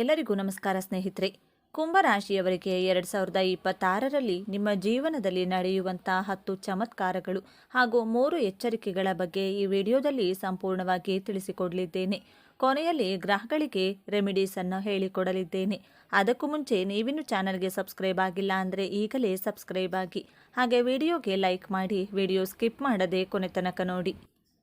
ಎಲ್ಲರಿಗೂ ನಮಸ್ಕಾರ ಸ್ನೇಹಿತರೆ. ಕುಂಭರಾಶಿಯವರಿಗೆ ಎರಡು ಸಾವಿರದ ಇಪ್ಪತ್ತಾರರಲ್ಲಿ ನಿಮ್ಮ ಜೀವನದಲ್ಲಿ ನಡೆಯುವಂಥ ಹತ್ತು ಚಮತ್ಕಾರಗಳು ಹಾಗೂ ಮೂರು ಎಚ್ಚರಿಕೆಗಳ ಬಗ್ಗೆ ಈ ವಿಡಿಯೋದಲ್ಲಿ ಸಂಪೂರ್ಣವಾಗಿ ತಿಳಿಸಿಕೊಡಲಿದ್ದೇನೆ. ಕೊನೆಯಲ್ಲಿ ಗ್ರಹಗಳಿಗೆ ರೆಮಿಡೀಸ್ ಅನ್ನು ಹೇಳಿಕೊಡಲಿದ್ದೇನೆ. ಅದಕ್ಕೂ ಮುಂಚೆ ನೀವಿನ್ನು ಚಾನಲ್ಗೆ ಸಬ್ಸ್ಕ್ರೈಬ್ ಆಗಿಲ್ಲ ಅಂದರೆ ಈಗಲೇ ಸಬ್ಸ್ಕ್ರೈಬ್ ಆಗಿ. ಹಾಗೆ ವಿಡಿಯೋಗೆ ಲೈಕ್ ಮಾಡಿ ವಿಡಿಯೋ ಸ್ಕಿಪ್ ಮಾಡದೆ ಕೊನೆ ತನಕ ನೋಡಿ.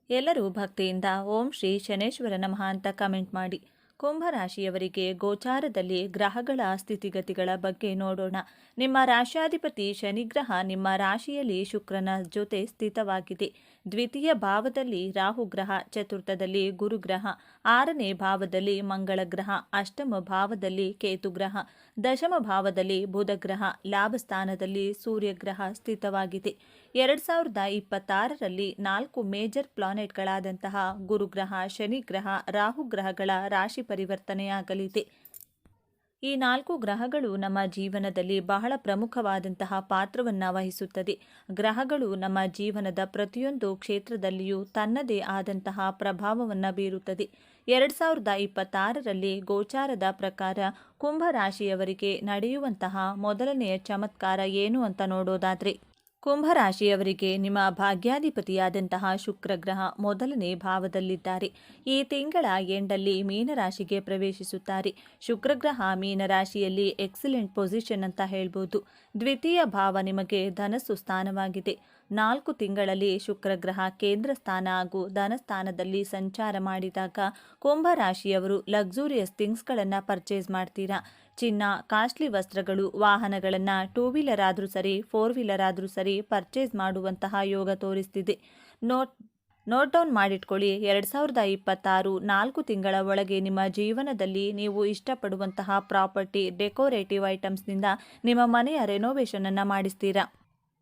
ಎಲ್ಲರೂ ಭಕ್ತಿಯಿಂದ ಓಂ ಶ್ರೀ ಶನೇಶ್ವರ ನಮಃ ಅಂತ ಕಮೆಂಟ್ ಮಾಡಿ. ಕುಂಭರಾಶಿಯವರಿಗೆ ಗೋಚಾರದಲ್ಲಿ ಗ್ರಹಗಳ ಸ್ಥಿತಿಗತಿಗಳ ಬಗ್ಗೆ ನೋಡೋಣ. ನಿಮ್ಮ ರಾಶಾಧಿಪತಿ ಶನಿಗ್ರಹ ನಿಮ್ಮ ರಾಶಿಯಲ್ಲಿ ಶುಕ್ರನ ಜೊತೆ ಸ್ಥಿತವಾಗಿದೆ. ದ್ವಿತೀಯ ಭಾವದಲ್ಲಿ ರಾಹುಗ್ರಹ ಚತುರ್ಥದಲ್ಲಿ ಗುರುಗ್ರಹ. ಆರನೇ ಭಾವದಲ್ಲಿ ಮಂಗಳ ಗ್ರಹ, ಅಷ್ಟಮ ಭಾವದಲ್ಲಿ ಕೇತುಗ್ರಹ ದಶಮ ಭಾವದಲ್ಲಿ ಬುಧಗ್ರಹ ಲಾಭಸ್ಥಾನದಲ್ಲಿ ಸೂರ್ಯಗ್ರಹ ಸ್ಥಿತವಾಗಿದೆ. ಎರಡು ಸಾವಿರದ ಇಪ್ಪತ್ತಾರರಲ್ಲಿ ನಾಲ್ಕು ಮೇಜರ್ ಪ್ಲಾನೆಟ್ಗಳಾದಂತಹ ಗುರುಗ್ರಹ ಶನಿಗ್ರಹ ರಾಹುಗ್ರಹಗಳ ರಾಶಿ ಪರಿವರ್ತನೆಯಾಗಲಿದೆ. ಈ ನಾಲ್ಕು ಗ್ರಹಗಳು ನಮ್ಮ ಜೀವನದಲ್ಲಿ ಬಹಳ ಪ್ರಮುಖವಾದಂತಹ ಪಾತ್ರವನ್ನು ವಹಿಸುತ್ತದೆ. ಗ್ರಹಗಳು ನಮ್ಮ ಜೀವನದ ಪ್ರತಿಯೊಂದು ಕ್ಷೇತ್ರದಲ್ಲಿಯೂ ತನ್ನದೇ ಆದಂತಹ ಪ್ರಭಾವವನ್ನು ಬೀರುತ್ತದೆ. ಎರಡು ಸಾವಿರದ ಇಪ್ಪತ್ತಾರರಲ್ಲಿ ಗೋಚಾರದ ಪ್ರಕಾರ ಕುಂಭರಾಶಿಯವರಿಗೆ ನಡೆಯುವಂತಹ ಮೊದಲನೆಯ ಚಮತ್ಕಾರ ಏನು ಅಂತ ನೋಡೋದಾದರೆ ಕುಂಭರಾಶಿಯವರಿಗೆ ನಿಮ್ಮ ಭಾಗ್ಯಾಧಿಪತಿಯಾದಂತಹ ಶುಕ್ರಗ್ರಹ ಮೊದಲನೇ ಭಾವದಲ್ಲಿದ್ದಾರೆ. ಈ ತಿಂಗಳ ಎಂಡಲ್ಲಿ ಮೀನರಾಶಿಗೆ ಪ್ರವೇಶಿಸುತ್ತಾರೆ. ಶುಕ್ರಗ್ರಹ ಮೀನರಾಶಿಯಲ್ಲಿ ಎಕ್ಸಲೆಂಟ್ ಪೊಸಿಷನ್ ಅಂತ ಹೇಳ್ಬೋದು. ದ್ವಿತೀಯ ಭಾವ ನಿಮಗೆ ಧನಸ್ಸು ಸ್ಥಾನವಾಗಿದೆ. ನಾಲ್ಕು ತಿಂಗಳಲ್ಲಿ ಶುಕ್ರಗ್ರಹ ಕೇಂದ್ರ ಸ್ಥಾನ ಹಾಗೂ ಧನಸ್ಥಾನದಲ್ಲಿ ಸಂಚಾರ ಮಾಡಿದಾಗ ಕುಂಭರಾಶಿಯವರು ಲಕ್ಸುರಿಯಸ್ ಥಿಂಗ್ಸ್ಗಳನ್ನು ಪರ್ಚೇಸ್ ಮಾಡ್ತೀರಾ? ಚಿನ್ನ, ಕಾಸ್ಟ್ಲಿ ವಸ್ತ್ರಗಳು, ವಾಹನಗಳನ್ನು ಟೂ ವೀಲರ್ ಆದರೂ ಸರಿ ಫೋರ್ ವೀಲರ್ ಆದರೂ ಸರಿ ಪರ್ಚೇಸ್ ಮಾಡುವಂತಹ ಯೋಗ ತೋರಿಸ್ತಿದೆ. ನೋಟ್ ನೋಟ್ ಡೌನ್ ಮಾಡಿಟ್ಕೊಳ್ಳಿ, ಎರಡು ಸಾವಿರದ ಇಪ್ಪತ್ತಾರು ನಾಲ್ಕು ತಿಂಗಳ ಒಳಗೆ ನಿಮ್ಮ ಜೀವನದಲ್ಲಿ ನೀವು ಇಷ್ಟಪಡುವಂತಹ ಪ್ರಾಪರ್ಟಿ, ಡೆಕೋರೇಟಿವ್ ಐಟಮ್ಸ್ನಿಂದ ನಿಮ್ಮ ಮನೆಯ ರೆನೋವೇಷನನ್ನು ಮಾಡಿಸ್ತೀರಾ?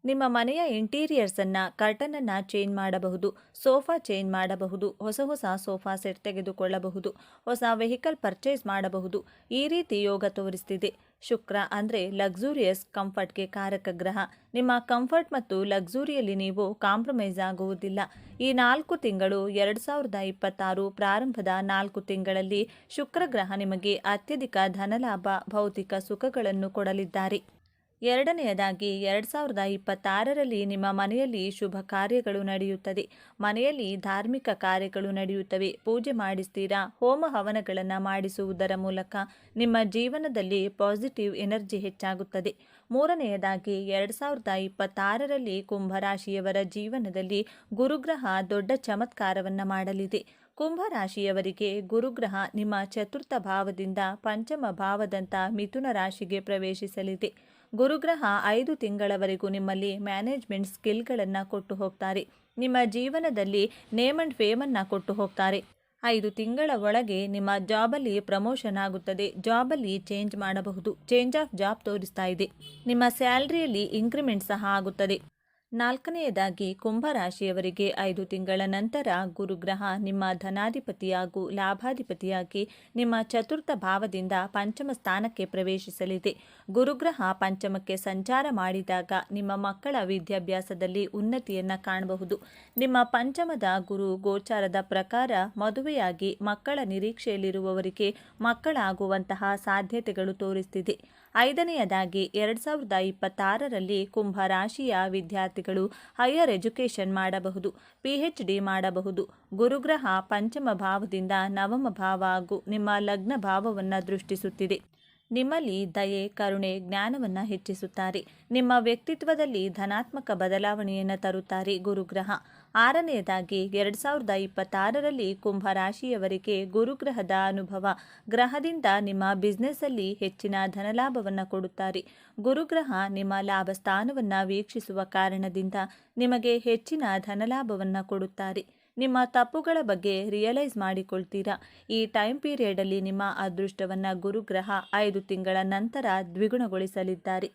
ನಿಮ್ಮ ಮನೆಯ ಇಂಟೀರಿಯರ್ಸನ್ನು ಕರ್ಟನನ್ನು ಚೇಂಜ್ ಮಾಡಬಹುದು, ಸೋಫಾ ಚೇಂಜ್ ಮಾಡಬಹುದು, ಹೊಸ ಹೊಸ ಸೋಫಾ ಸೆಟ್ ತೆಗೆದುಕೊಳ್ಳಬಹುದು, ಹೊಸ ವೆಹಿಕಲ್ ಪರ್ಚೇಸ್ ಮಾಡಬಹುದು. ಈ ರೀತಿ ಯೋಗ ತೋರಿಸ್ತಿದೆ. ಶುಕ್ರ ಅಂದರೆ ಲಕ್ಸುರಿಯಸ್ ಕಂಫರ್ಟ್ಗೆ ಕಾರಕ ಗ್ರಹ. ನಿಮ್ಮ ಕಂಫರ್ಟ್ ಮತ್ತು ಲಕ್ಸುರಿಯಲ್ಲಿ ನೀವು ಕಾಂಪ್ರಮೈಸ್ ಆಗುವುದಿಲ್ಲ. ಈ ನಾಲ್ಕು ತಿಂಗಳು ಎರಡು ಸಾವಿರದ ಇಪ್ಪತ್ತಾರು ಪ್ರಾರಂಭದ ನಾಲ್ಕು ತಿಂಗಳಲ್ಲಿ ಶುಕ್ರ ಗ್ರಹ ನಿಮಗೆ ಅತ್ಯಧಿಕ ಧನಲಾಭ, ಭೌತಿಕ ಸುಖಗಳನ್ನು ಕೊಡಲಿದ್ದಾರೆ. ಎರಡನೆಯದಾಗಿ ಎರಡು ಸಾವಿರದ ಇಪ್ಪತ್ತಾರರಲ್ಲಿ ನಿಮ್ಮ ಮನೆಯಲ್ಲಿ ಶುಭ ಕಾರ್ಯಗಳು ನಡೆಯುತ್ತದೆ. ಮನೆಯಲ್ಲಿ ಧಾರ್ಮಿಕ ಕಾರ್ಯಗಳು ನಡೆಯುತ್ತವೆ. ಪೂಜೆ ಮಾಡಿಸ್ತೀರಾ? ಹೋಮ ಹವನಗಳನ್ನು ಮಾಡಿಸುವುದರ ಮೂಲಕ ನಿಮ್ಮ ಜೀವನದಲ್ಲಿ ಪಾಸಿಟಿವ್ ಎನರ್ಜಿ ಹೆಚ್ಚಾಗುತ್ತದೆ. ಮೂರನೆಯದಾಗಿ ಎರಡು ಸಾವಿರದ ಇಪ್ಪತ್ತಾರರಲ್ಲಿ ಕುಂಭರಾಶಿಯವರ ಜೀವನದಲ್ಲಿ ಗುರುಗ್ರಹ ದೊಡ್ಡ ಚಮತ್ಕಾರವನ್ನು ಮಾಡಲಿದೆ. ಕುಂಭರಾಶಿಯವರಿಗೆ ಗುರುಗ್ರಹ ನಿಮ್ಮ ಚತುರ್ಥ ಭಾವದಿಂದ ಪಂಚಮ ಭಾವದಂತ ಮಿಥುನ ರಾಶಿಗೆ ಪ್ರವೇಶಿಸಲಿದೆ. ಗುರುಗ್ರಹ ಐದು ತಿಂಗಳವರೆಗೂ ನಿಮ್ಮಲ್ಲಿ ಮ್ಯಾನೇಜ್ಮೆಂಟ್ ಸ್ಕಿಲ್ಗಳನ್ನು ಕೊಟ್ಟು ಹೋಗ್ತಾರೆ. ನಿಮ್ಮ ಜೀವನದಲ್ಲಿ ನೇಮ್ ಅಂಡ್ ಫೇಮನ್ನು ಕೊಟ್ಟು ಹೋಗ್ತಾರೆ. ಐದು ತಿಂಗಳ ಒಳಗೆ ನಿಮ್ಮ ಜಾಬಲ್ಲಿ ಪ್ರಮೋಷನ್ ಆಗುತ್ತದೆ. ಜಾಬಲ್ಲಿ ಚೇಂಜ್ ಮಾಡಬಹುದು. ಚೇಂಜ್ ಆಫ್ ಜಾಬ್ ತೋರಿಸ್ತಾ ಇದೆ. ನಿಮ್ಮ ಸ್ಯಾಲ್ರಿಯಲ್ಲಿ ಇನ್ಕ್ರಿಮೆಂಟ್ ಸಹ ಆಗುತ್ತದೆ. ನಾಲ್ಕನೆಯದಾಗಿ ಕುಂಭರಾಶಿಯವರಿಗೆ ಐದು ತಿಂಗಳ ನಂತರ ಗುರುಗ್ರಹ ನಿಮ್ಮ ಧನಾಧಿಪತಿ ಹಾಗೂ ಲಾಭಾಧಿಪತಿಯಾಗಿ ನಿಮ್ಮ ಚತುರ್ಥ ಭಾವದಿಂದ ಪಂಚಮ ಸ್ಥಾನಕ್ಕೆ ಪ್ರವೇಶಿಸಲಿದೆ. ಗುರುಗ್ರಹ ಪಂಚಮಕ್ಕೆ ಸಂಚಾರ ಮಾಡಿದಾಗ ನಿಮ್ಮ ಮಕ್ಕಳ ವಿದ್ಯಾಭ್ಯಾಸದಲ್ಲಿ ಉನ್ನತಿಯನ್ನು ಕಾಣಬಹುದು. ನಿಮ್ಮ ಪಂಚಮದ ಗುರು ಗೋಚಾರದ ಪ್ರಕಾರ ಮದುವೆಯಾಗಿ ಮಕ್ಕಳ ನಿರೀಕ್ಷೆಯಲ್ಲಿರುವವರಿಗೆ ಮಕ್ಕಳಾಗುವಂತಹ ಸಾಧ್ಯತೆಗಳು ತೋರಿಸ್ತಿದೆ. ಐದನೆಯದಾಗಿ, ಎರಡು ಸಾವಿರದ ಇಪ್ಪತ್ತಾರರಲ್ಲಿ ಕುಂಭರಾಶಿಯ ವಿದ್ಯಾರ್ಥಿಗಳು ಹೈಯರ್ ಎಜುಕೇಷನ್ ಮಾಡಬಹುದು ಪಿ ಎಚ್ ಡಿ ಮಾಡಬಹುದು. ಗುರುಗ್ರಹ ಪಂಚಮ ಭಾವದಿಂದ ನವಮ ಭಾವ ಹಾಗೂ ನಿಮ್ಮ ಲಗ್ನ ಭಾವವನ್ನು ದೃಷ್ಟಿಸುತ್ತಿದೆ. ನಿಮ್ಮಲ್ಲಿ ದಯೆ, ಕರುಣೆ, ಜ್ಞಾನವನ್ನು ಹೆಚ್ಚಿಸುತ್ತಾರೆ. ನಿಮ್ಮ ವ್ಯಕ್ತಿತ್ವದಲ್ಲಿ ಧನಾತ್ಮಕ ಬದಲಾವಣೆಯನ್ನು ತರುತ್ತಾರೆ ಗುರುಗ್ರಹ. ಆರನೆಯದಾಗಿ, ಎರಡು ಸಾವಿರದ ಇಪ್ಪತ್ತಾರರಲ್ಲಿ ಕುಂಭರಾಶಿಯವರಿಗೆ ಗುರುಗ್ರಹದ ಅನುಭವ. ಗ್ರಹದಿಂದ ನಿಮ್ಮ ಬಿಸ್ನೆಸ್ಸಲ್ಲಿ ಹೆಚ್ಚಿನ ಧನಲಾಭವನ್ನು ಕೊಡುತ್ತಾರೆ. ಗುರುಗ್ರಹ ನಿಮ್ಮ ಲಾಭ ಸ್ಥಾನವನ್ನು ವೀಕ್ಷಿಸುವ ಕಾರಣದಿಂದ ನಿಮಗೆ ಹೆಚ್ಚಿನ ಧನಲಾಭವನ್ನು ಕೊಡುತ್ತಾರೆ. ನಿಮ್ಮ ತಪ್ಪುಗಳ ಬಗ್ಗೆ ರಿಯಲೈಸ್ ಮಾಡಿಕೊಳ್ತೀರಾ? ಈ ಟೈಮ್ ಪೀರಿಯಡಲ್ಲಿ ನಿಮ್ಮ ಅದೃಷ್ಟವನ್ನು ಗುರುಗ್ರಹ ಐದು ತಿಂಗಳ ನಂತರ ದ್ವಿಗುಣಗೊಳಿಸಲಿದ್ದಾರೆ.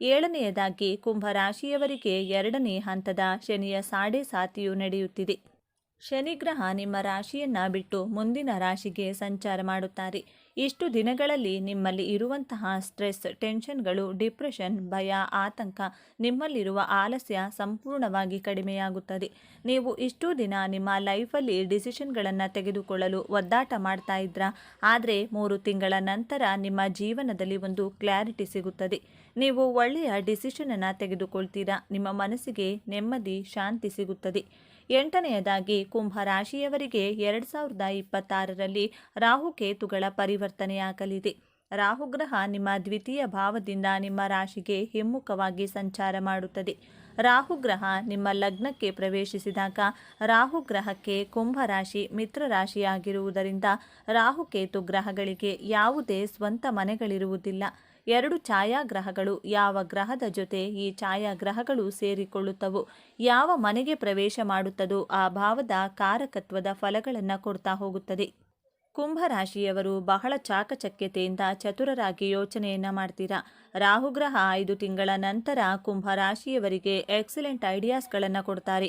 ಏಳನೆಯದಾಗಿ ಕುಂಭರಾಶಿಯವರಿಗೆ ಎರಡನೇ ಹಂತದ ಶನಿಯ ಸಾಡೆ ಸಾತಿಯು ನಡೆಯುತ್ತಿದೆ. ಶನಿಗ್ರಹ ನಿಮ್ಮ ರಾಶಿಯನ್ನ ಬಿಟ್ಟು ಮುಂದಿನ ರಾಶಿಗೆ ಸಂಚಾರ ಮಾಡುತ್ತಾರೆ. ಇಷ್ಟು ದಿನಗಳಲ್ಲಿ ನಿಮ್ಮಲ್ಲಿ ಇರುವಂತಹ ಸ್ಟ್ರೆಸ್, ಟೆನ್ಷನ್ಗಳು, ಡಿಪ್ರೆಷನ್, ಭಯ, ಆತಂಕ ನಿಮ್ಮಲ್ಲಿರುವ ಆಲಸ್ಯ ಸಂಪೂರ್ಣವಾಗಿ ಕಡಿಮೆಯಾಗುತ್ತದೆ. ನೀವು ಇಷ್ಟು ದಿನ ನಿಮ್ಮ ಲೈಫಲ್ಲಿ ಡಿಸಿಷನ್ಗಳನ್ನು ತೆಗೆದುಕೊಳ್ಳಲು ಒದ್ದಾಟ ಮಾಡ್ತಾ ಇದ್ರ? ಆದರೆ ಮೂರು ತಿಂಗಳ ನಂತರ ನಿಮ್ಮ ಜೀವನದಲ್ಲಿ ಒಂದು ಕ್ಲಾರಿಟಿ ಸಿಗುತ್ತದೆ. ನೀವು ಒಳ್ಳೆಯ ಡಿಸಿಷನನ್ನು ತೆಗೆದುಕೊಳ್ತೀರಾ? ನಿಮ್ಮ ಮನಸ್ಸಿಗೆ ನೆಮ್ಮದಿ, ಶಾಂತಿ ಸಿಗುತ್ತದೆ. ಎಂಟನೆಯದಾಗಿ ಕುಂಭ ರಾಶಿಯವರಿಗೆ ಎರಡು ಸಾವಿರದ ಇಪ್ಪತ್ತಾರರಲ್ಲಿ ರಾಹುಕೇತುಗಳ ಪರಿವರ್ತನೆಯಾಗಲಿದೆ. ರಾಹುಗ್ರಹ ನಿಮ್ಮ ದ್ವಿತೀಯ ಭಾವದಿಂದ ನಿಮ್ಮ ರಾಶಿಗೆ ಹಿಮ್ಮುಖವಾಗಿ ಸಂಚಾರ ಮಾಡುತ್ತದೆ. ರಾಹುಗ್ರಹ ನಿಮ್ಮ ಲಗ್ನಕ್ಕೆ ಪ್ರವೇಶಿಸಿದಾಗ ರಾಹುಗ್ರಹಕ್ಕೆ ಕುಂಭರಾಶಿ ಮಿತ್ರರಾಶಿಯಾಗಿರುವುದರಿಂದ ಮಿತ್ರ ರಾಶಿಯಾಗಿರುವುದರಿಂದ ರಾಹುಕೇತು ಗ್ರಹಗಳಿಗೆ ಯಾವುದೇ ಸ್ವಂತ ಮನೆಗಳಿರುವುದಿಲ್ಲ. ಎರಡು ಛಾಯಾಗ್ರಹಗಳು. ಯಾವ ಗ್ರಹದ ಜೊತೆ ಈ ಛಾಯಾಗ್ರಹಗಳು ಸೇರಿಕೊಳ್ಳುತ್ತವೋ, ಯಾವ ಮನೆಗೆ ಪ್ರವೇಶ ಮಾಡುತ್ತದೋ, ಆ ಭಾವದ ಕಾರಕತ್ವದ ಫಲಗಳನ್ನು ಕೊಡ್ತಾ ಹೋಗುತ್ತದೆ. ಕುಂಭರಾಶಿಯವರು ಬಹಳ ಚಾಕಚಕ್ಯತೆಯಿಂದ ಚತುರರಾಗಿ ಯೋಚನೆಯನ್ನು ಮಾಡ್ತೀರಾ? ರಾಹುಗ್ರಹ ಐದು ತಿಂಗಳ ನಂತರ ಕುಂಭರಾಶಿಯವರಿಗೆ ಎಕ್ಸಲೆಂಟ್ ಐಡಿಯಾಸ್ಗಳನ್ನು ಕೊಡ್ತಾರೆ.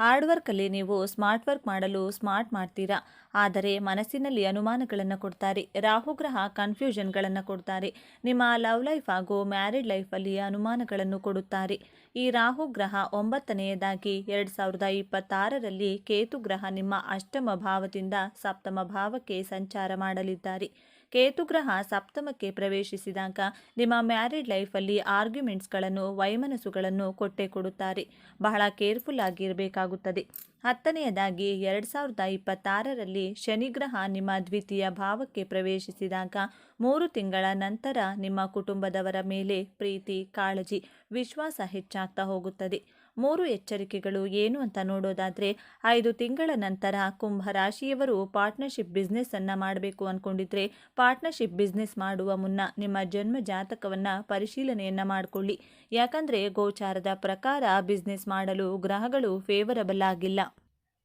ಹಾರ್ಡ್ ವರ್ಕಲ್ಲಿ ನೀವು ಸ್ಮಾರ್ಟ್ ವರ್ಕ್ ಮಾಡಲು ಸ್ಮಾರ್ಟ್ ಮಾಡ್ತೀರಾ? ಆದರೆ ಮನಸ್ಸಿನಲ್ಲಿ ಅನುಮಾನಗಳನ್ನು ಕೊಡ್ತಾರೆ, ರಾಹುಗ್ರಹ ಕನ್ಫ್ಯೂಷನ್ಗಳನ್ನು ಕೊಡ್ತಾರೆ, ನಿಮ್ಮ ಲವ್ ಲೈಫ್ ಹಾಗೂ ಮ್ಯಾರಿಡ್ ಲೈಫಲ್ಲಿ ಅನುಮಾನಗಳನ್ನು ಕೊಡುತ್ತಾರೆ. ಈ ರಾಹುಗ್ರಹ ಒಂಬತ್ತನೆಯದಾಗಿ ಎರಡು ಸಾವಿರದ ಇಪ್ಪತ್ತಾರರಲ್ಲಿ ಕೇತುಗ್ರಹ ನಿಮ್ಮ ಅಷ್ಟಮ ಭಾವದಿಂದ ಸಪ್ತಮ ಭಾವಕ್ಕೆ ಸಂಚಾರ ಮಾಡಲಿದ್ದಾರೆ. ಕೇತುಗ್ರಹ ಸಪ್ತಮಕ್ಕೆ ಪ್ರವೇಶಿಸಿದಾಗ ನಿಮ್ಮ ಮ್ಯಾರಿಡ್ ಲೈಫಲ್ಲಿ ಆರ್ಗ್ಯುಮೆಂಟ್ಸ್ಗಳನ್ನು, ವೈಮನಸ್ಸುಗಳನ್ನು ಕೊಟ್ಟೆ ಕೊಡುತ್ತಾರೆ. ಬಹಳ ಕೇರ್ಫುಲ್ ಆಗಿರಬೇಕಾಗುತ್ತದೆ. ಹತ್ತನೆಯದಾಗಿ, ಎರಡು ಸಾವಿರದ ಇಪ್ಪತ್ತಾರರಲ್ಲಿ ಶನಿಗ್ರಹ ನಿಮ್ಮ ದ್ವಿತೀಯ ಭಾವಕ್ಕೆ ಪ್ರವೇಶಿಸಿದಾಗ ಮೂರು ತಿಂಗಳ ನಂತರ ನಿಮ್ಮ ಕುಟುಂಬದವರ ಮೇಲೆ ಪ್ರೀತಿ, ಕಾಳಜಿ, ವಿಶ್ವಾಸ ಹೆಚ್ಚಾಗ್ತಾ ಹೋಗುತ್ತದೆ. ಮೂರು ಎಚ್ಚರಿಕೆಗಳು ಏನು ಅಂತ ನೋಡೋದಾದರೆ, ಐದು ತಿಂಗಳ ನಂತರ ಕುಂಭ ರಾಶಿಯವರು ಪಾರ್ಟ್ನರ್ಶಿಪ್ ಬಿಸ್ನೆಸ್ಸನ್ನು ಮಾಡಬೇಕು ಅಂದ್ಕೊಂಡಿದ್ರೆ ಪಾರ್ಟ್ನರ್ಶಿಪ್ ಬಿಸ್ನೆಸ್ ಮಾಡುವ ಮುನ್ನ ನಿಮ್ಮ ಜನ್ಮ ಜಾತಕವನ್ನು ಪರಿಶೀಲನೆಯನ್ನು ಮಾಡಿಕೊಳ್ಳಿ. ಯಾಕಂದರೆ ಗೋಚಾರದ ಪ್ರಕಾರ ಬಿಸ್ನೆಸ್ ಮಾಡಲು ಗ್ರಹಗಳು ಫೇವರಬಲ್ ಆಗಿಲ್ಲ.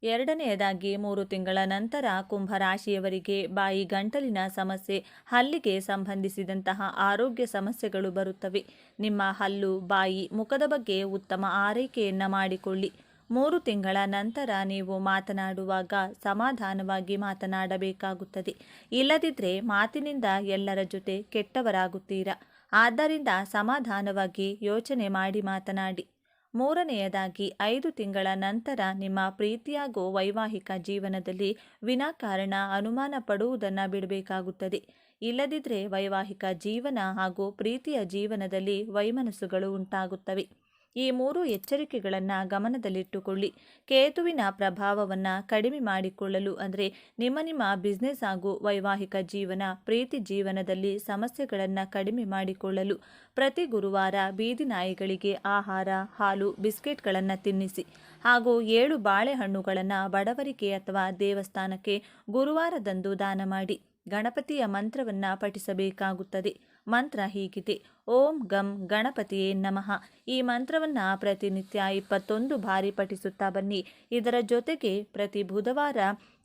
ಎರಡನೆಯದಾಗಿ ಮೂರು ತಿಂಗಳ ನಂತರ ಕುಂಭರಾಶಿಯವರಿಗೆ ಬಾಯಿ ಗಂಟಲಿನ ಸಮಸ್ಯೆ, ಹಲ್ಲಿಗೆ ಸಂಬಂಧಿಸಿದಂತಹ ಆರೋಗ್ಯ ಸಮಸ್ಯೆಗಳು ಬರುತ್ತವೆ. ನಿಮ್ಮ ಹಲ್ಲು, ಬಾಯಿ, ಮುಖದ ಬಗ್ಗೆ ಉತ್ತಮ ಆರೈಕೆಯನ್ನು ಮಾಡಿಕೊಳ್ಳಿ. ಮೂರು ತಿಂಗಳ ನಂತರ ನೀವು ಮಾತನಾಡುವಾಗ ಸಮಾಧಾನವಾಗಿ ಮಾತನಾಡಬೇಕಾಗುತ್ತದೆ. ಇಲ್ಲದಿದ್ದರೆ ಮಾತಿನಿಂದ ಎಲ್ಲರ ಜೊತೆ ಕೆಟ್ಟವರಾಗುತ್ತೀರಾ? ಆದ್ದರಿಂದ ಸಮಾಧಾನವಾಗಿ ಯೋಚನೆ ಮಾಡಿ ಮಾತನಾಡಿ. ಮೂರನೆಯದಾಗಿ ಐದು ತಿಂಗಳ ನಂತರ ನಿಮ್ಮ ಪ್ರೀತಿಯಾಗೋ ವೈವಾಹಿಕ ಜೀವನದಲ್ಲಿ ವಿನಾಕಾರಣ ಅನುಮಾನ ಪಡುವುದನ್ನು ಬಿಡಬೇಕಾಗುತ್ತದೆ. ಇಲ್ಲದಿದ್ದರೆ ವೈವಾಹಿಕ ಜೀವನ ಹಾಗೂ ಪ್ರೀತಿಯ ಜೀವನದಲ್ಲಿ ವೈಮನಸ್ಸುಗಳು ಉಂಟಾಗುತ್ತವೆ. ಈ ಮೂರು ಎಚ್ಚರಿಕೆಗಳನ್ನು ಗಮನದಲ್ಲಿಟ್ಟುಕೊಳ್ಳಿ. ಕೇತುವಿನ ಪ್ರಭಾವವನ್ನು ಕಡಿಮೆ ಮಾಡಿಕೊಳ್ಳಲು ಅಂದರೆ ನಿಮ್ಮ ನಿಮ್ಮ ಬಿಸ್ನೆಸ್ ಹಾಗೂ ವೈವಾಹಿಕ ಜೀವನ, ಪ್ರೀತಿ ಜೀವನದಲ್ಲಿ ಸಮಸ್ಯೆಗಳನ್ನು ಕಡಿಮೆ ಮಾಡಿಕೊಳ್ಳಲು ಪ್ರತಿ ಗುರುವಾರ ಬೀದಿ ನಾಯಿಗಳಿಗೆ ಆಹಾರ, ಹಾಲು, ಬಿಸ್ಕೆಟ್ಗಳನ್ನು ತಿನ್ನಿಸಿ. ಹಾಗೂ ಏಳು ಬಾಳೆಹಣ್ಣುಗಳನ್ನು ಬಡವರಿಗೆ ಅಥವಾ ದೇವಸ್ಥಾನಕ್ಕೆ ಗುರುವಾರದಂದು ದಾನ ಮಾಡಿ. ಗಣಪತಿಯ ಮಂತ್ರವನ್ನು ಪಠಿಸಬೇಕಾಗುತ್ತದೆ. ಮಂತ್ರ ಹೀಗಿದೆ. ಓಂ ಗಂ ಗಣಪತಿಯೇ ನಮಃ. ಈ ಮಂತ್ರವನ್ನು ಪ್ರತಿನಿತ್ಯ ಇಪ್ಪತ್ತೊಂದು ಬಾರಿ ಪಠಿಸುತ್ತಾ ಬನ್ನಿ. ಇದರ ಜೊತೆಗೆ ಪ್ರತಿ ಬುಧವಾರ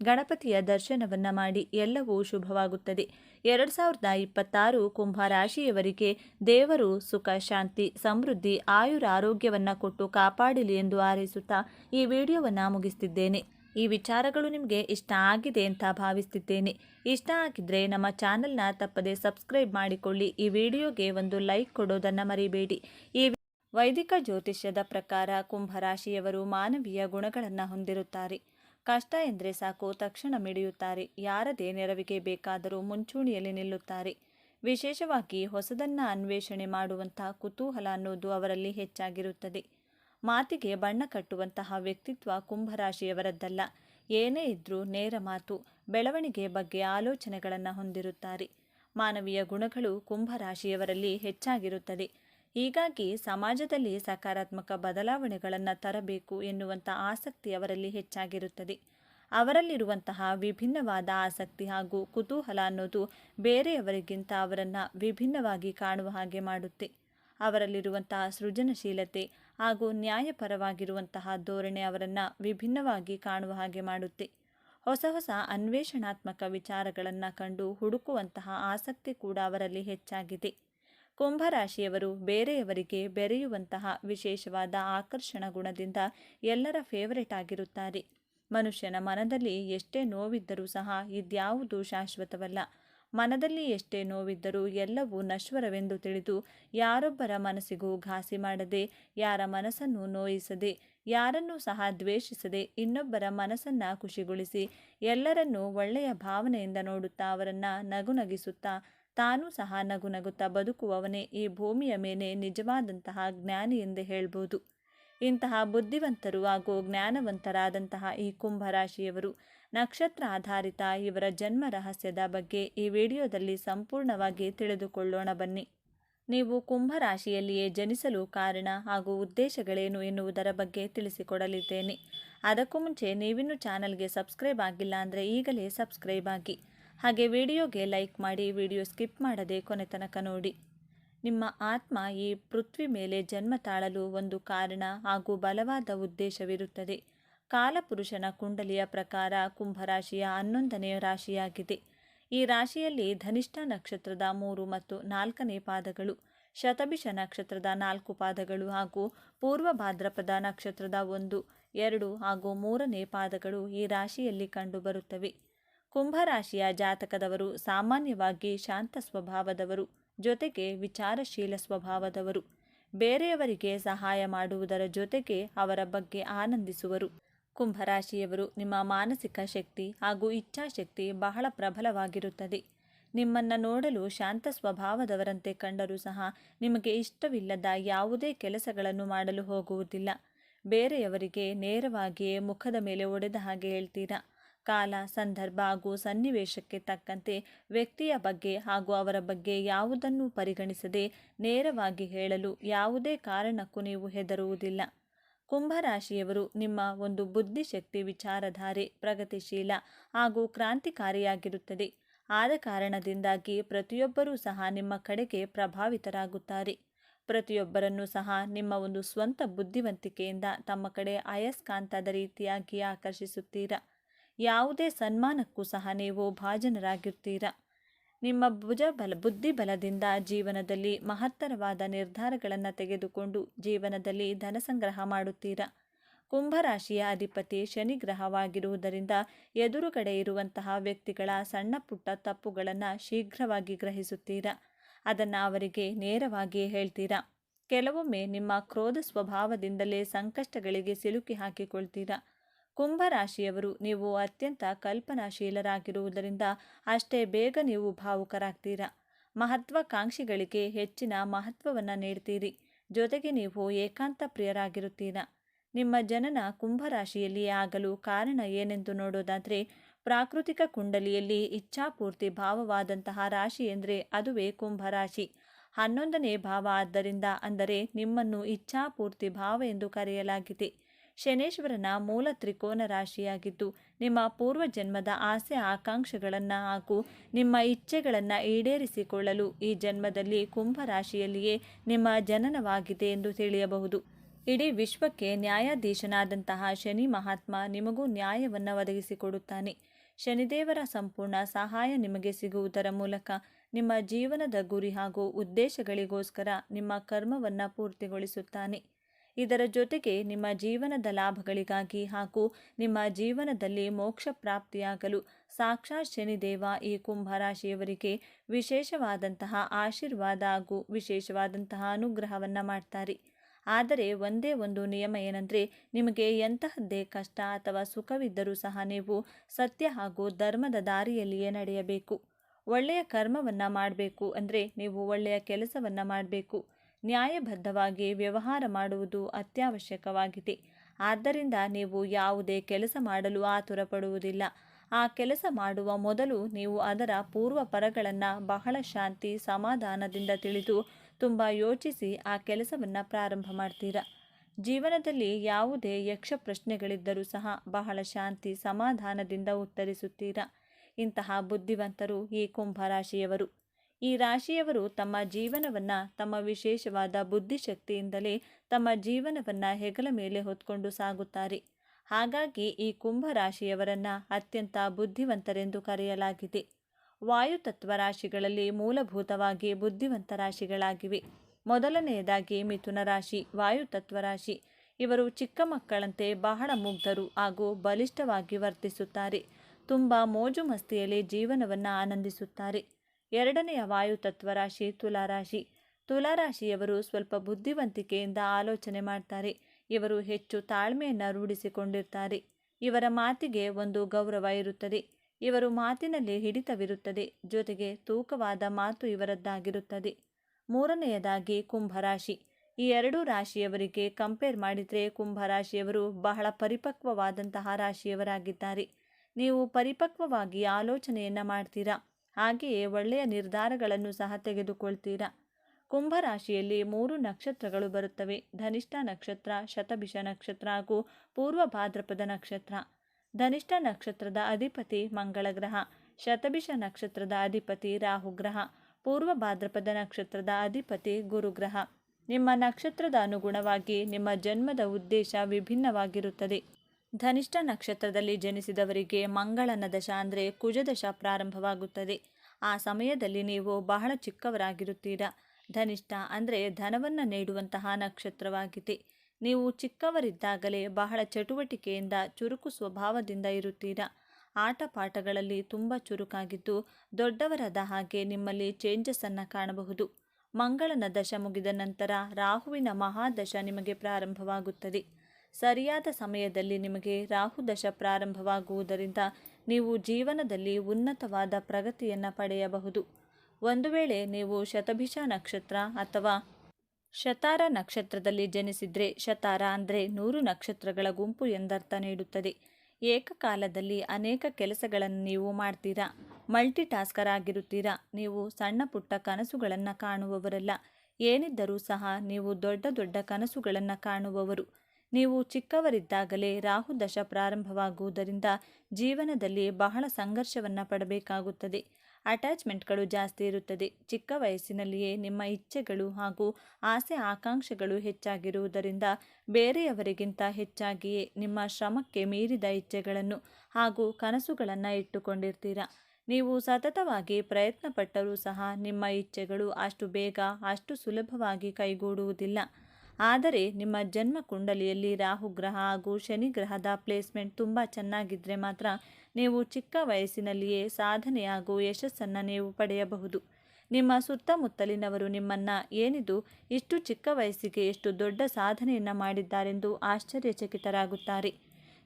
ಗಣಪತಿಯ ದರ್ಶನವನ್ನು ಮಾಡಿ ಎಲ್ಲವೂ ಶುಭವಾಗುತ್ತದೆ. ಎರಡು ಸಾವಿರದ ಇಪ್ಪತ್ತಾರು ಕುಂಭ ರಾಶಿಯವರಿಗೆ ದೇವರು ಸುಖ, ಶಾಂತಿ, ಸಮೃದ್ಧಿ, ಆಯುರ ಆರೋಗ್ಯವನ್ನು ಕೊಟ್ಟು ಕಾಪಾಡಲಿ ಎಂದು ಆರೈಸುತ್ತಾ ಈ ವಿಡಿಯೋವನ್ನು ಮುಗಿಸ್ತಿದ್ದೇನೆ. ಈ ವಿಚಾರಗಳು ನಿಮಗೆ ಇಷ್ಟ ಆಗಿದೆ ಅಂತ ಭಾವಿಸ್ತಿದ್ದೇನೆ. ಇಷ್ಟ ಆಗಿದ್ರೆ ನಮ್ಮ ಚಾನಲ್ನ ತಪ್ಪದೆ ಸಬ್ಸ್ಕ್ರೈಬ್ ಮಾಡಿಕೊಳ್ಳಿ. ಈ ವಿಡಿಯೋಗೆ ಒಂದು ಲೈಕ್ ಕೊಡೋದನ್ನು ಮರಿಬೇಡಿ. ಈ ವೈದಿಕ ಜ್ಯೋತಿಷ್ಯದ ಪ್ರಕಾರ ಕುಂಭರಾಶಿಯವರು ಮಾನವೀಯ ಗುಣಗಳನ್ನು ಹೊಂದಿರುತ್ತಾರೆ. ಕಷ್ಟ ಎಂದರೆ ಸಾಕು ತಕ್ಷಣ ಮಿಡಿಯುತ್ತಾರೆ. ಯಾರದೇ ನೆರವಿಗೆ ಬೇಕಾದರೂ ಮುಂಚೂಣಿಯಲ್ಲಿ ನಿಲ್ಲುತ್ತಾರೆ. ವಿಶೇಷವಾಗಿ ಹೊಸದನ್ನ ಅನ್ವೇಷಣೆ ಮಾಡುವಂತಹ ಕುತೂಹಲ ಅನ್ನೋದು ಅವರಲ್ಲಿ ಹೆಚ್ಚಾಗಿರುತ್ತದೆ. ಮಾತಿಗೆ ಬಣ್ಣ ಕಟ್ಟುವಂತಹ ವ್ಯಕ್ತಿತ್ವ ಕುಂಭರಾಶಿಯವರದ್ದಲ್ಲ. ಏನೇ ಇದ್ರೂ ನೇರ ಮಾತು, ಬೆಳವಣಿಗೆ ಬಗ್ಗೆ ಆಲೋಚನೆಗಳನ್ನು ಹೊಂದಿರುತ್ತಾರೆ. ಮಾನವೀಯ ಗುಣಗಳು ಕುಂಭರಾಶಿಯವರಲ್ಲಿ ಹೆಚ್ಚಾಗಿರುತ್ತದೆ. ಹೀಗಾಗಿ ಸಮಾಜದಲ್ಲಿ ಸಕಾರಾತ್ಮಕ ಬದಲಾವಣೆಗಳನ್ನು ತರಬೇಕು ಎನ್ನುವಂಥ ಆಸಕ್ತಿ ಅವರಲ್ಲಿ ಹೆಚ್ಚಾಗಿರುತ್ತದೆ. ಅವರಲ್ಲಿರುವಂತಹ ವಿಭಿನ್ನವಾದ ಆಸಕ್ತಿ ಹಾಗೂ ಕುತೂಹಲ ಅನ್ನೋದು ಬೇರೆಯವರಿಗಿಂತ ಅವರನ್ನು ವಿಭಿನ್ನವಾಗಿ ಕಾಣುವ ಹಾಗೆ ಮಾಡುತ್ತೆ. ಅವರಲ್ಲಿರುವಂತಹ ಸೃಜನಶೀಲತೆ ಹಾಗೂ ನ್ಯಾಯಪರವಾಗಿರುವಂತಹ ಧೋರಣೆ ಅವರನ್ನು ವಿಭಿನ್ನವಾಗಿ ಕಾಣುವ ಹಾಗೆ ಮಾಡುತ್ತೆ. ಹೊಸ ಹೊಸ ಅನ್ವೇಷಣಾತ್ಮಕ ವಿಚಾರಗಳನ್ನು ಕಂಡು ಹುಡುಕುವಂತಹ ಆಸಕ್ತಿ ಕೂಡ ಅವರಲ್ಲಿ ಹೆಚ್ಚಾಗಿದೆ. ಕುಂಭರಾಶಿಯವರು ಬೇರೆಯವರಿಗೆ ಬೆರೆಯುವಂತಹ ವಿಶೇಷವಾದ ಆಕರ್ಷಣ ಗುಣದಿಂದ ಎಲ್ಲರ ಫೇವರೇಟ್ ಆಗಿರುತ್ತಾರೆ. ಮನುಷ್ಯನ ಮನದಲ್ಲಿ ಎಷ್ಟೇ ನೋವಿದ್ದರೂ ಸಹ ಇದ್ಯಾವುದು ಶಾಶ್ವತವಲ್ಲ. ಮನದಲ್ಲಿ ಎಷ್ಟೇ ನೋವಿದ್ದರೂ ಎಲ್ಲವೂ ನಶ್ವರವೆಂದು ತಿಳಿದು ಯಾರೊಬ್ಬರ ಮನಸ್ಸಿಗೂ ಘಾಸಿ ಮಾಡದೆ, ಯಾರ ಮನಸ್ಸನ್ನು ನೋಯಿಸದೆ, ಯಾರನ್ನೂ ಸಹ ದ್ವೇಷಿಸದೆ ಇನ್ನೊಬ್ಬರ ಮನಸ್ಸನ್ನು ಖುಷಿಗೊಳಿಸಿ ಎಲ್ಲರನ್ನೂ ಒಳ್ಳೆಯ ಭಾವನೆಯಿಂದ ನೋಡುತ್ತಾ ಅವರನ್ನು ನಗುನಗಿಸುತ್ತಾ, ತಾನೂ ಸಹ ನಗುನಗುತ್ತಾ ಬದುಕುವವನೇ ಈ ಭೂಮಿಯ ಮೇಲೆ ನಿಜವಾದಂತಹ ಜ್ಞಾನಿ ಎಂದೇ ಹೇಳ್ಬೋದು. ಇಂತಹ ಬುದ್ಧಿವಂತರು ಹಾಗೂ ಜ್ಞಾನವಂತರಾದಂತಹ ಈ ಕುಂಭರಾಶಿಯವರು ನಕ್ಷತ್ರ ಆಧಾರಿತ ಇವರ ಜನ್ಮ ರಹಸ್ಯದ ಬಗ್ಗೆ ಈ ವಿಡಿಯೋದಲ್ಲಿ ಸಂಪೂರ್ಣವಾಗಿ ತಿಳಿದುಕೊಳ್ಳೋಣ ಬನ್ನಿ. ನೀವು ಕುಂಭರಾಶಿಯಲ್ಲಿಯೇ ಜನಿಸಲು ಕಾರಣ ಹಾಗೂ ಉದ್ದೇಶಗಳೇನು ಎನ್ನುವುದರ ಬಗ್ಗೆ ತಿಳಿಸಿಕೊಡಲಿದ್ದೇನೆ. ಅದಕ್ಕೂ ಮುಂಚೆ ನೀವಿನ್ನು ಚಾನಲ್ಗೆ ಸಬ್ಸ್ಕ್ರೈಬ್ ಆಗಿಲ್ಲ ಅಂದರೆ ಈಗಲೇ ಸಬ್ಸ್ಕ್ರೈಬ್ ಆಗಿ. ಹಾಗೆ ವಿಡಿಯೋಗೆ ಲೈಕ್ ಮಾಡಿ ವಿಡಿಯೋ ಸ್ಕಿಪ್ ಮಾಡದೆ ಕೊನೆ ತನಕ ನೋಡಿ. ನಿಮ್ಮ ಆತ್ಮ ಈ ಪೃಥ್ವಿ ಮೇಲೆ ಜನ್ಮ ತಾಳಲು ಒಂದು ಕಾರಣ ಹಾಗೂ ಬಲವಾದ ಉದ್ದೇಶವಿರುತ್ತದೆ. ಕಾಲಪುರುಷನ ಕುಂಡಲಿಯ ಪ್ರಕಾರ ಕುಂಭರಾಶಿಯ ಹನ್ನೊಂದನೆಯ ರಾಶಿಯಾಗಿದೆ. ಈ ರಾಶಿಯಲ್ಲಿ ಧನಿಷ್ಠ ನಕ್ಷತ್ರದ ಮೂರು ಮತ್ತು ನಾಲ್ಕನೇ ಪಾದಗಳು, ಶತಭಿಷ ನಕ್ಷತ್ರದ ನಾಲ್ಕು ಪಾದಗಳು ಹಾಗೂ ಪೂರ್ವ ಭಾದ್ರಪದ ನಕ್ಷತ್ರದ ಒಂದು, ಎರಡು ಹಾಗೂ ಮೂರನೇ ಪಾದಗಳು ಈ ರಾಶಿಯಲ್ಲಿ ಕಂಡುಬರುತ್ತವೆ. ಕುಂಭರಾಶಿಯ ಜಾತಕದವರು ಸಾಮಾನ್ಯವಾಗಿ ಶಾಂತ ಸ್ವಭಾವದವರು, ಜೊತೆಗೆ ವಿಚಾರಶೀಲ ಸ್ವಭಾವದವರು. ಬೇರೆಯವರಿಗೆ ಸಹಾಯ ಮಾಡುವುದರ ಜೊತೆಗೆ ಅವರ ಬಗ್ಗೆ ಆನಂದಿಸುವರು. ಕುಂಭರಾಶಿಯವರು ನಿಮ್ಮ ಮಾನಸಿಕ ಶಕ್ತಿ ಹಾಗೂ ಇಚ್ಛಾಶಕ್ತಿ ಬಹಳ ಪ್ರಬಲವಾಗಿರುತ್ತದೆ. ನಿಮ್ಮನ್ನು ನೋಡಲು ಶಾಂತ ಸ್ವಭಾವದವರಂತೆ ಕಂಡರೂ ಸಹ ನಿಮಗೆ ಇಷ್ಟವಿಲ್ಲದ ಯಾವುದೇ ಕೆಲಸಗಳನ್ನು ಮಾಡಲು ಹೋಗುವುದಿಲ್ಲ. ಬೇರೆಯವರಿಗೆ ನೇರವಾಗಿಯೇ ಮುಖದ ಮೇಲೆ ಒಡೆದ ಹಾಗೆ ಹೇಳ್ತೀರಾ? ಕಾಲ, ಸಂದರ್ಭ ಹಾಗೂ ಸನ್ನಿವೇಶಕ್ಕೆ ತಕ್ಕಂತೆ ವ್ಯಕ್ತಿಯ ಬಗ್ಗೆ ಹಾಗೂ ಅವರ ಬಗ್ಗೆ ಯಾವುದನ್ನೂ ಪರಿಗಣಿಸದೆ ನೇರವಾಗಿ ಹೇಳಲು ಯಾವುದೇ ಕಾರಣಕ್ಕೂ ನೀವು ಹೆದರುವುದಿಲ್ಲ. ಕುಂಭರಾಶಿಯವರು ನಿಮ್ಮ ಒಂದು ಬುದ್ಧಿಶಕ್ತಿ ವಿಚಾರಧಾರೆ ಪ್ರಗತಿಶೀಲ ಹಾಗೂ ಕ್ರಾಂತಿಕಾರಿಯಾಗಿರುತ್ತದೆ. ಆದ ಕಾರಣದಿಂದಾಗಿ ಪ್ರತಿಯೊಬ್ಬರೂ ಸಹ ನಿಮ್ಮ ಕಡೆಗೆ ಪ್ರಭಾವಿತರಾಗುತ್ತಾರೆ. ಪ್ರತಿಯೊಬ್ಬರನ್ನು ಸಹ ನಿಮ್ಮ ಒಂದು ಸ್ವಂತ ಬುದ್ಧಿವಂತಿಕೆಯಿಂದ ತಮ್ಮ ಕಡೆ ಅಯಸ್ಕಾಂತದ ರೀತಿಯಾಗಿ ಆಕರ್ಷಿಸುತ್ತೀರಾ? ಯಾವುದೇ ಸನ್ಮಾನಕ್ಕೂ ಸಹ ನೀವು ಭಾಜನರಾಗಿರ್ತೀರಾ ನಿಮ್ಮ ಭುಜ ಬಲ, ಬುದ್ಧಿ ಬಲದಿಂದ ಜೀವನದಲ್ಲಿ ಮಹತ್ತರವಾದ ನಿರ್ಧಾರಗಳನ್ನು ತೆಗೆದುಕೊಂಡು ಜೀವನದಲ್ಲಿ ಧನ ಸಂಗ್ರಹ ಮಾಡುತ್ತೀರಾ? ಕುಂಭರಾಶಿಯ ಅಧಿಪತಿ ಶನಿ ಗ್ರಹವಾಗಿರುವುದರಿಂದ ಎದುರುಗಡೆ ಇರುವಂತಹ ವ್ಯಕ್ತಿಗಳ ಸಣ್ಣ ಪುಟ್ಟ ತಪ್ಪುಗಳನ್ನು ಶೀಘ್ರವಾಗಿ ಗ್ರಹಿಸುತ್ತೀರಾ? ಅದನ್ನು ಅವರಿಗೆ ನೇರವಾಗಿ ಹೇಳ್ತೀರಾ? ಕೆಲವೊಮ್ಮೆ ನಿಮ್ಮ ಕ್ರೋಧ ಸ್ವಭಾವದಿಂದಲೇ ಸಂಕಷ್ಟಗಳಿಗೆ ಸಿಲುಕಿ ಹಾಕಿಕೊಳ್ತೀರಾ? ಕುಂಭರಾಶಿಯವರು ನೀವು ಅತ್ಯಂತ ಕಲ್ಪನಾಶೀಲರಾಗಿರುವುದರಿಂದ ಅಷ್ಟೇ ಬೇಗ ನೀವು ಭಾವುಕರಾಗ್ತೀರಾ? ಮಹತ್ವಾಕಾಂಕ್ಷಿಗಳಿಗೆ ಹೆಚ್ಚಿನ ಮಹತ್ವವನ್ನು ನೀಡ್ತೀರಿ. ಜೊತೆಗೆ ನೀವು ಏಕಾಂತ ಪ್ರಿಯರಾಗಿರುತ್ತೀರಾ? ನಿಮ್ಮ ಜನನ ಕುಂಭರಾಶಿಯಲ್ಲಿ ಆಗಲು ಕಾರಣ ಏನೆಂದು ನೋಡೋದಾದರೆ, ಪ್ರಾಕೃತಿಕ ಕುಂಡಲಿಯಲ್ಲಿ ಇಚ್ಛಾಪೂರ್ತಿ ಭಾವವಾದಂತಹ ರಾಶಿ ಎಂದರೆ ಅದುವೇ ಕುಂಭರಾಶಿ ಹನ್ನೊಂದನೇ ಭಾವ ಆದ್ದರಿಂದ ಅಂದರೆ ನಿಮ್ಮನ್ನು ಇಚ್ಛಾಪೂರ್ತಿ ಭಾವ ಎಂದು ಕರೆಯಲಾಗಿದೆ. ಶನೇಶ್ವರನ ಮೂಲ ತ್ರಿಕೋನ ರಾಶಿಯಾಗಿದ್ದು, ನಿಮ್ಮ ಪೂರ್ವ ಜನ್ಮದ ಆಸೆ ಆಕಾಂಕ್ಷೆಗಳನ್ನು ಹಾಗೂ ನಿಮ್ಮ ಇಚ್ಛೆಗಳನ್ನು ಈಡೇರಿಸಿಕೊಳ್ಳಲು ಈ ಜನ್ಮದಲ್ಲಿ ಕುಂಭ ರಾಶಿಯಲ್ಲಿಯೇ ನಿಮ್ಮ ಜನನವಾಗಿದೆ ಎಂದು ತಿಳಿಯಬಹುದು. ಇಡೀ ವಿಶ್ವಕ್ಕೆ ನ್ಯಾಯಾಧೀಶನಾದಂತಹ ಶನಿ ಮಹಾತ್ಮ ನಿಮಗೂ ನ್ಯಾಯವನ್ನು ಒದಗಿಸಿಕೊಡುತ್ತಾನೆ. ಶನಿದೇವರ ಸಂಪೂರ್ಣ ಸಹಾಯ ನಿಮಗೆ ಸಿಗುವುದರ ಮೂಲಕ ನಿಮ್ಮ ಜೀವನದ ಗುರಿ ಹಾಗೂ ಉದ್ದೇಶಗಳಿಗೋಸ್ಕರ ನಿಮ್ಮ ಕರ್ಮವನ್ನು ಪೂರ್ತಿಗೊಳಿಸುತ್ತಾನೆ. ಇದರ ಜೊತೆಗೆ ನಿಮ್ಮ ಜೀವನದ ಲಾಭಗಳಿಗಾಗಿ ಹಾಗೂ ನಿಮ್ಮ ಜೀವನದಲ್ಲಿ ಮೋಕ್ಷ ಪ್ರಾಪ್ತಿಯಾಗಲು ಸಾಕ್ಷಾತ್ ಶನಿದೇವ ಈ ಕುಂಭರಾಶಿಯವರಿಗೆ ವಿಶೇಷವಾದಂತಹ ಆಶೀರ್ವಾದ ಹಾಗೂ ವಿಶೇಷವಾದಂತಹ ಅನುಗ್ರಹವನ್ನು ಮಾಡ್ತಾರೆ. ಆದರೆ ಒಂದೇ ಒಂದು ನಿಯಮ ಏನಂದರೆ, ನಿಮಗೆ ಎಂತಹದ್ದೇ ಕಷ್ಟ ಅಥವಾ ಸುಖವಿದ್ದರೂ ಸಹ ನೀವು ಸತ್ಯ ಹಾಗೂ ಧರ್ಮದ ದಾರಿಯಲ್ಲಿಯೇ ನಡೆಯಬೇಕು. ಒಳ್ಳೆಯ ಕರ್ಮವನ್ನು ಮಾಡಬೇಕು ಅಂದರೆ ನೀವು ಒಳ್ಳೆಯ ಕೆಲಸವನ್ನು ಮಾಡಬೇಕು. ನ್ಯಾಯಬದ್ಧವಾಗಿ ವ್ಯವಹಾರ ಮಾಡುವುದು ಅತ್ಯವಶ್ಯಕವಾಗಿದೆ. ಆದ್ದರಿಂದ ನೀವು ಯಾವುದೇ ಕೆಲಸ ಮಾಡಲು ಆತುರ ಪಡುವುದಿಲ್ಲ ಆ ಕೆಲಸ ಮಾಡುವ ಮೊದಲು ನೀವು ಅದರ ಪೂರ್ವ ಪರಗಳನ್ನು ಬಹಳ ಶಾಂತಿ, ಸಮಾಧಾನದಿಂದ ತಿಳಿದು ತುಂಬ ಯೋಚಿಸಿ ಆ ಕೆಲಸವನ್ನು ಪ್ರಾರಂಭ ಮಾಡ್ತೀರಾ? ಜೀವನದಲ್ಲಿ ಯಾವುದೇ ಯಕ್ಷ ಪ್ರಶ್ನೆಗಳಿದ್ದರೂ ಸಹ ಬಹಳ ಶಾಂತಿ, ಸಮಾಧಾನದಿಂದ ಉತ್ತರಿಸುತ್ತೀರಾ? ಇಂತಹ ಬುದ್ಧಿವಂತರು ಈ ಕುಂಭರಾಶಿಯವರು ಈ ರಾಶಿಯವರು ತಮ್ಮ ಜೀವನವನ್ನು, ತಮ್ಮ ವಿಶೇಷವಾದ ಬುದ್ಧಿಶಕ್ತಿಯಿಂದಲೇ ತಮ್ಮ ಜೀವನವನ್ನು ಹೆಗಲ ಮೇಲೆ ಹೊತ್ಕೊಂಡು ಸಾಗುತ್ತಾರೆ. ಹಾಗಾಗಿ ಈ ಕುಂಭ ಕುಂಭರಾಶಿಯವರನ್ನು ಅತ್ಯಂತ ಬುದ್ಧಿವಂತರೆಂದು ಕರೆಯಲಾಗಿದೆ. ವಾಯುತತ್ವ ರಾಶಿಗಳಲ್ಲಿ ಮೂಲಭೂತವಾಗಿ ಬುದ್ಧಿವಂತ ರಾಶಿಗಳಾಗಿವೆ. ಮೊದಲನೆಯದಾಗಿ ಮಿಥುನ ರಾಶಿ ವಾಯುತತ್ವ ರಾಶಿ. ಇವರು ಚಿಕ್ಕ ಮಕ್ಕಳಂತೆ ಬಹಳ ಮುಗ್ಧರು ಹಾಗೂ ಬಲಿಷ್ಠವಾಗಿ ವರ್ತಿಸುತ್ತಾರೆ. ತುಂಬ ಮೋಜು ಮಸ್ತಿಯಲ್ಲಿ ಜೀವನವನ್ನು ಆನಂದಿಸುತ್ತಾರೆ. ಎರಡನೆಯ ವಾಯುತತ್ವ ರಾಶಿ ತುಲಾರಾಶಿ ತುಲಾರಾಶಿಯವರು ಸ್ವಲ್ಪ ಬುದ್ಧಿವಂತಿಕೆಯಿಂದ ಆಲೋಚನೆ ಮಾಡ್ತಾರೆ. ಇವರು ಹೆಚ್ಚು ತಾಳ್ಮೆಯನ್ನು ರೂಢಿಸಿಕೊಂಡಿರ್ತಾರೆ. ಇವರ ಮಾತಿಗೆ ಒಂದು ಗೌರವ ಇರುತ್ತದೆ. ಇವರು ಮಾತಿನಲ್ಲಿ ಹಿಡಿತವಿರುತ್ತದೆ. ಜೊತೆಗೆ ತೂಕವಾದ ಮಾತು ಇವರದ್ದಾಗಿರುತ್ತದೆ. ಮೂರನೆಯದಾಗಿ ಕುಂಭರಾಶಿ ಈ ಎರಡೂ ರಾಶಿಯವರಿಗೆ ಕಂಪೇರ್ ಮಾಡಿದರೆ ಕುಂಭರಾಶಿಯವರು ಬಹಳ ಪರಿಪಕ್ವವಾದಂತಹ ರಾಶಿಯವರಾಗಿದ್ದಾರೆ. ನೀವು ಪರಿಪಕ್ವವಾಗಿ ಆಲೋಚನೆಯನ್ನು ಮಾಡ್ತೀರಾ? ಹಾಗೆಯೇ ಒಳ್ಳೆಯ ನಿರ್ಧಾರಗಳನ್ನು ಸಹ ತೆಗೆದುಕೊಳ್ತೀರಾ? ಕುಂಭರಾಶಿಯಲ್ಲಿ ಮೂರು ನಕ್ಷತ್ರಗಳು ಬರುತ್ತವೆ. ಧನಿಷ್ಠ ನಕ್ಷತ್ರ, ಶತಭಿಷ ನಕ್ಷತ್ರ ಹಾಗೂ ಪೂರ್ವ ಭಾದ್ರಪದ ನಕ್ಷತ್ರ. ಧನಿಷ್ಠ ನಕ್ಷತ್ರದ ಅಧಿಪತಿ ಮಂಗಳ ಗ್ರಹ. ಶತಭಿಷ ನಕ್ಷತ್ರದ ಅಧಿಪತಿ ರಾಹುಗ್ರಹ ಪೂರ್ವ ಭಾದ್ರಪದ ನಕ್ಷತ್ರದ ಅಧಿಪತಿ ಗುರುಗ್ರಹ ನಿಮ್ಮ ನಕ್ಷತ್ರದ ಅನುಗುಣವಾಗಿ ನಿಮ್ಮ ಜನ್ಮದ ಉದ್ದೇಶ ವಿಭಿನ್ನವಾಗಿರುತ್ತದೆ. ಧನಿಷ್ಠ ನಕ್ಷತ್ರದಲ್ಲಿ ಜನಿಸಿದವರಿಗೆ ಮಂಗಳನ ದಶ ಅಂದರೆ ಕುಜದಶ ಪ್ರಾರಂಭವಾಗುತ್ತದೆ. ಆ ಸಮಯದಲ್ಲಿ ನೀವು ಬಹಳ ಚಿಕ್ಕವರಾಗಿರುತ್ತೀರಾ? ಧನಿಷ್ಠ ಅಂದರೆ ಧನವನ್ನು ನೀಡುವಂತಹ ನಕ್ಷತ್ರವಾಗಿದೆ. ನೀವು ಚಿಕ್ಕವರಿದ್ದಾಗಲೇ ಬಹಳ ಚಟುವಟಿಕೆಯಿಂದ ಚುರುಕು ಸ್ವಭಾವದಿಂದ ಇರುತ್ತೀರಾ? ಆಟ ಪಾಠಗಳಲ್ಲಿ ತುಂಬ ಚುರುಕಾಗಿದ್ದು ದೊಡ್ಡವರಾದ ಹಾಗೆ ನಿಮ್ಮಲ್ಲಿ ಚೇಂಜಸ್ಸನ್ನು ಕಾಣಬಹುದು. ಮಂಗಳನ ದಶ ಮುಗಿದ ನಂತರ ರಾಹುವಿನ ಮಹಾದಶ ನಿಮಗೆ ಪ್ರಾರಂಭವಾಗುತ್ತದೆ. ಸರಿಯಾದ ಸಮಯದಲ್ಲಿ ನಿಮಗೆ ರಾಹುದಶ ಪ್ರಾರಂಭವಾಗುವುದರಿಂದ ನೀವು ಜೀವನದಲ್ಲಿ ಉನ್ನತವಾದ ಪ್ರಗತಿಯನ್ನು ಪಡೆಯಬಹುದು. ಒಂದು ವೇಳೆ ನೀವು ಶತಭಿಷ ನಕ್ಷತ್ರ ಅಥವಾ ಶತಾರ ನಕ್ಷತ್ರದಲ್ಲಿ ಜನಿಸಿದರೆ ಶತಾರ ಅಂದರೆ ನೂರು ನಕ್ಷತ್ರಗಳ ಗುಂಪು ಎಂದರ್ಥ ನೀಡುತ್ತದೆ. ಏಕಕಾಲದಲ್ಲಿ ಅನೇಕ ಕೆಲಸಗಳನ್ನು ನೀವು ಮಾಡ್ತೀರಾ? ಮಲ್ಟಿ ಟಾಸ್ಕರ್ ಆಗಿರುತ್ತೀರಾ? ನೀವು ಸಣ್ಣ ಪುಟ್ಟ ಕನಸುಗಳನ್ನು ಕಾಣುವವರಲ್ಲ. ಏನಿದ್ದರೂ ಸಹ ನೀವು ದೊಡ್ಡ ದೊಡ್ಡ ಕನಸುಗಳನ್ನು ಕಾಣುವವರು. ನೀವು ಚಿಕ್ಕವರಿದ್ದಾಗಲೇ ರಾಹು ದಶ ಪ್ರಾರಂಭವಾಗುವುದರಿಂದ ಜೀವನದಲ್ಲಿ ಬಹಳ ಸಂಘರ್ಷವನ್ನು ಪಡಬೇಕಾಗುತ್ತದೆ. ಅಟ್ಯಾಚ್ಮೆಂಟ್ಗಳು ಜಾಸ್ತಿ ಇರುತ್ತದೆ. ಚಿಕ್ಕ ವಯಸ್ಸಿನಲ್ಲಿಯೇ ನಿಮ್ಮ ಇಚ್ಛೆಗಳು ಹಾಗೂ ಆಸೆ ಆಕಾಂಕ್ಷೆಗಳು ಹೆಚ್ಚಾಗಿರುವುದರಿಂದ ಬೇರೆಯವರಿಗಿಂತ ಹೆಚ್ಚಾಗಿಯೇ ನಿಮ್ಮ ಶ್ರಮಕ್ಕೆ ಮೀರಿದ ಇಚ್ಛೆಗಳನ್ನು ಹಾಗೂ ಕನಸುಗಳನ್ನು ಇಟ್ಟುಕೊಂಡಿರ್ತೀರಾ? ನೀವು ಸತತವಾಗಿ ಪ್ರಯತ್ನಪಟ್ಟರೂ ಸಹ ನಿಮ್ಮ ಇಚ್ಛೆಗಳು ಅಷ್ಟು ಬೇಗ, ಅಷ್ಟು ಸುಲಭವಾಗಿ ಕೈಗೂಡುವುದಿಲ್ಲ. ಆದರೆ ನಿಮ್ಮ ಜನ್ಮ ಕುಂಡಲಿಯಲ್ಲಿ ರಾಹುಗ್ರಹ ಹಾಗೂ ಶನಿ ಗ್ರಹದ ಪ್ಲೇಸ್ಮೆಂಟ್ ತುಂಬ ಚೆನ್ನಾಗಿದ್ದರೆ ಮಾತ್ರ ನೀವು ಚಿಕ್ಕ ವಯಸ್ಸಿನಲ್ಲಿಯೇ ಸಾಧನೆ ಹಾಗೂ ಯಶಸ್ಸನ್ನು ನೀವು ಪಡೆಯಬಹುದು. ನಿಮ್ಮ ಸುತ್ತಮುತ್ತಲಿನವರು ನಿಮ್ಮನ್ನು ಏನಿದು, ಇಷ್ಟು ಚಿಕ್ಕ ವಯಸ್ಸಿಗೆ ಎಷ್ಟು ದೊಡ್ಡ ಸಾಧನೆಯನ್ನು ಮಾಡಿದ್ದಾರೆಂದು ಆಶ್ಚರ್ಯಚಕಿತರಾಗುತ್ತಾರೆ.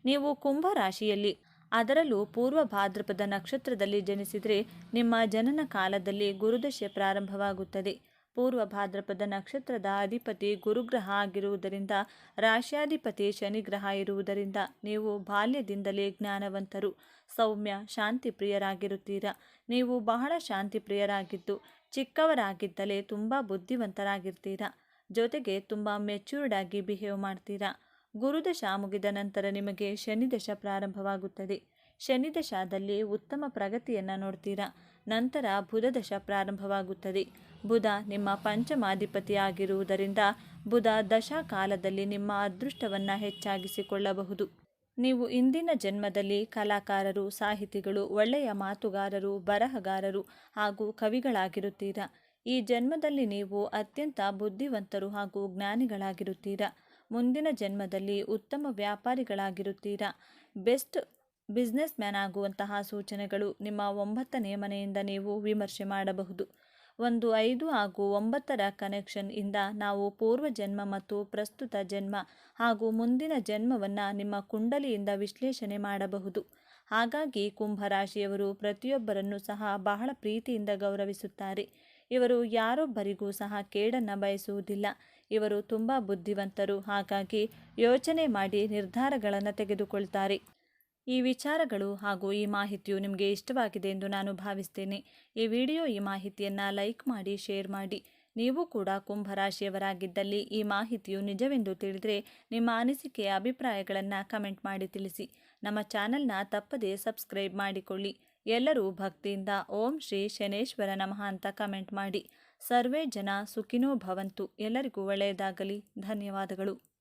ನೀವು ಕುಂಭ ರಾಶಿಯಲ್ಲಿ, ಅದರಲ್ಲೂ ಪೂರ್ವ ಭಾದ್ರಪದ ನಕ್ಷತ್ರದಲ್ಲಿ ಜನಿಸಿದರೆ ನಿಮ್ಮ ಜನನ ಕಾಲದಲ್ಲಿ ಗುರುದಶೆ ಪ್ರಾರಂಭವಾಗುತ್ತದೆ. ಪೂರ್ವ ಭಾದ್ರಪದ ನಕ್ಷತ್ರದ ಅಧಿಪತಿ ಗುರುಗ್ರಹ ಆಗಿರುವುದರಿಂದ ರಾಶ್ಯಾಧಿಪತಿ ಶನಿಗ್ರಹ ಇರುವುದರಿಂದ ನೀವು ಬಾಲ್ಯದಿಂದಲೇ ಜ್ಞಾನವಂತರು. ಸೌಮ್ಯ, ಶಾಂತಿ ಪ್ರಿಯರಾಗಿರುತ್ತೀರಾ? ನೀವು ಬಹಳ ಶಾಂತಿ ಪ್ರಿಯರಾಗಿದ್ದು ಚಿಕ್ಕವರಾಗಿದ್ದಲೇ ತುಂಬ ಬುದ್ಧಿವಂತರಾಗಿರ್ತೀರಾ? ಜೊತೆಗೆ ತುಂಬ ಮೆಚ್ಯೂರ್ಡ್ ಆಗಿ ಬಿಹೇವ್ ಮಾಡ್ತೀರಾ? ಗುರುದಶ ಮುಗಿದ ನಂತರ ನಿಮಗೆ ಶನಿದಶ ಪ್ರಾರಂಭವಾಗುತ್ತದೆ. ಶನಿದಶಾದಲ್ಲಿ ಉತ್ತಮ ಪ್ರಗತಿಯನ್ನು ನೋಡ್ತೀರಾ? ನಂತರ ಬುಧದಶ ಪ್ರಾರಂಭವಾಗುತ್ತದೆ. ಬುಧ ನಿಮ್ಮ ಪಂಚಮಾಧಿಪತಿಯಾಗಿರುವುದರಿಂದ ಬುಧ ದಶಾ ಕಾಲದಲ್ಲಿ ನಿಮ್ಮ ಅದೃಷ್ಟವನ್ನು ಹೆಚ್ಚಾಗಿಸಿಕೊಳ್ಳಬಹುದು. ನೀವು ಇಂದಿನ ಜನ್ಮದಲ್ಲಿ ಕಲಾಕಾರರು, ಸಾಹಿತಿಗಳು, ಒಳ್ಳೆಯ ಮಾತುಗಾರರು, ಬರಹಗಾರರು ಹಾಗೂ ಕವಿಗಳಾಗಿರುತ್ತೀರಾ? ಈ ಜನ್ಮದಲ್ಲಿ ನೀವು ಅತ್ಯಂತ ಬುದ್ಧಿವಂತರು ಹಾಗೂ ಜ್ಞಾನಿಗಳಾಗಿರುತ್ತೀರಾ? ಮುಂದಿನ ಜನ್ಮದಲ್ಲಿ ಉತ್ತಮ ವ್ಯಾಪಾರಿಗಳಾಗಿರುತ್ತೀರಾ? ಬೆಸ್ಟ್ ಬಿಸ್ನೆಸ್ ಮ್ಯಾನ್ ಆಗುವಂತಹ ಸೂಚನೆಗಳು ನಿಮ್ಮ ಒಂಬತ್ತನೇ ಮನೆಯಿಂದ ನೀವು ವಿಮರ್ಶೆ ಮಾಡಬಹುದು. ಒಂದು ಐದು ಹಾಗೂ ಒಂಬತ್ತರ ಕನೆಕ್ಷನ್ ಇಂದ ನಾವು ಪೂರ್ವ ಜನ್ಮ ಮತ್ತು ಪ್ರಸ್ತುತ ಜನ್ಮ ಹಾಗೂ ಮುಂದಿನ ಜನ್ಮವನ್ನು ನಿಮ್ಮ ಕುಂಡಲಿಯಿಂದ ವಿಶ್ಲೇಷಣೆ ಮಾಡಬಹುದು. ಹಾಗಾಗಿ ಕುಂಭರಾಶಿಯವರು ಪ್ರತಿಯೊಬ್ಬರನ್ನು ಸಹ ಬಹಳ ಪ್ರೀತಿಯಿಂದ ಗೌರವಿಸುತ್ತಾರೆ. ಇವರು ಯಾರೊಬ್ಬರಿಗೂ ಸಹ ಕೇಡನ್ನು ಬಯಸುವುದಿಲ್ಲ. ಇವರು ತುಂಬ ಬುದ್ಧಿವಂತರು. ಹಾಗಾಗಿ ಯೋಚನೆ ಮಾಡಿ ನಿರ್ಧಾರಗಳನ್ನು ತೆಗೆದುಕೊಳ್ತಾರೆ. ಈ ವಿಚಾರಗಳು ಹಾಗೂ ಈ ಮಾಹಿತಿಯು ನಿಮಗೆ ಇಷ್ಟವಾಗಿದೆ ಎಂದು ನಾನು ಭಾವಿಸ್ತೇನೆ. ಈ ವಿಡಿಯೋ, ಈ ಮಾಹಿತಿಯನ್ನು ಲೈಕ್ ಮಾಡಿ, ಶೇರ್ ಮಾಡಿ. ನೀವು ಕೂಡ ಕುಂಭರಾಶಿಯವರಾಗಿದ್ದಲ್ಲಿ ಈ ಮಾಹಿತಿಯು ನಿಜವೆಂದು ತಿಳಿದರೆ ನಿಮ್ಮ ಅನಿಸಿಕೆಯ ಅಭಿಪ್ರಾಯಗಳನ್ನು ಕಮೆಂಟ್ ಮಾಡಿ ತಿಳಿಸಿ. ನಮ್ಮ ಚಾನಲ್ನ ತಪ್ಪದೇ ಸಬ್ಸ್ಕ್ರೈಬ್ ಮಾಡಿಕೊಳ್ಳಿ. ಎಲ್ಲರೂ ಭಕ್ತಿಯಿಂದ ಓಂ ಶ್ರೀ ಶನೇಶ್ವರ ನಮಃ ಅಂತ ಕಮೆಂಟ್ ಮಾಡಿ. ಸರ್ವೇ ಜನ ಸುಖಿನೋ ಭವಂತು. ಎಲ್ಲರಿಗೂ ಒಳ್ಳೆಯದಾಗಲಿ. ಧನ್ಯವಾದಗಳು.